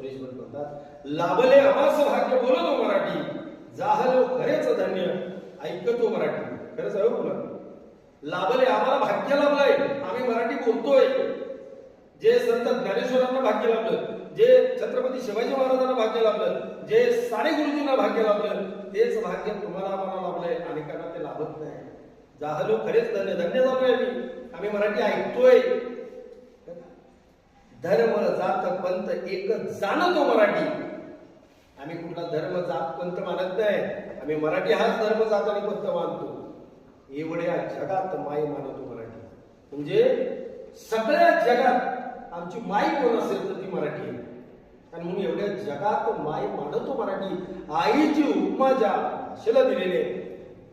सुरेश भट म्हणतात लाभले आमास भाग्य बोलतो मराठी. जाहलो खरेच धन्य ऐकतो मराठी. खरंच आहे बोला. लाभले आम्हाला भाग्य लाभलंय. आम्ही मराठी बोलतोय. जे संत ज्ञानेश्वरांना भाग्य लाभलं जे छत्रपती शिवाजी महाराजांना भाग्य लाभलं जे साने गुरुजींना भाग्य लाभलं तेच भाग्य तुम्हाला आम्हाला लाभलंय. अनेकांना ते लाभत नाही. जाहलो खरेच धन्य धन्य झालोय आम्ही. आम्ही मराठी ऐकतोय. धर्म जात पंत एक जाणतो मराठी. आम्ही कुठला धर्म जात पंत मानत नाही. आम्ही मराठी हाच धर्म जात आणि पंत मानतो. एवढ्या जगात माय मानतो मराठी. म्हणजे सगळ्या जगात आमची माय कोण असेल तर ती मराठी आहे. आणि म्हणून एवढ्या जगात माय मानतो मराठी. आईची उपमा ज्या भाषेला दिलेली आहे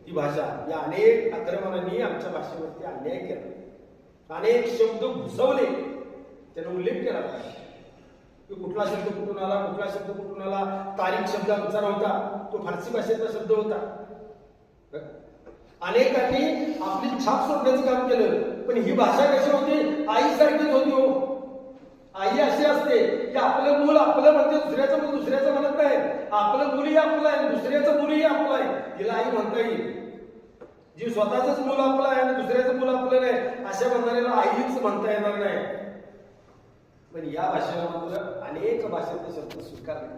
ती भाषा. या अनेक आक्रमणांनी आमच्या भाषेवरती अन्याय केला. अनेक शब्द घुसवले. त्याने उल्लेख केला. की कुठला शब्द कुठून आला कुठला शब्द कुठून आला तारीख शब्द आमचा नव्हता तो फारसी भाषेचा शब्द होता. अनेकांनी आपली छाप सोडण्याचं काम केलं पण ही भाषा कशी होती? आईसारखीच होती हो. आई अशी असते की आपलं मूल आपलं म्हणजे दुसऱ्याचं मूल दुसऱ्याचं म्हणत नाही. आपलं मुली आपलं आहे दुसऱ्याचं मुलही आपलं आहे. हिला आई म्हणता येईल. जी स्वतःच मूल आपलं आहे आणि दुसऱ्याचं मूल आपलं नाही अशा म्हणणाऱ्याला आईच म्हणता येणार नाही. पण या भाषेला मात्र अनेक भाषेतले शब्द स्वीकारले.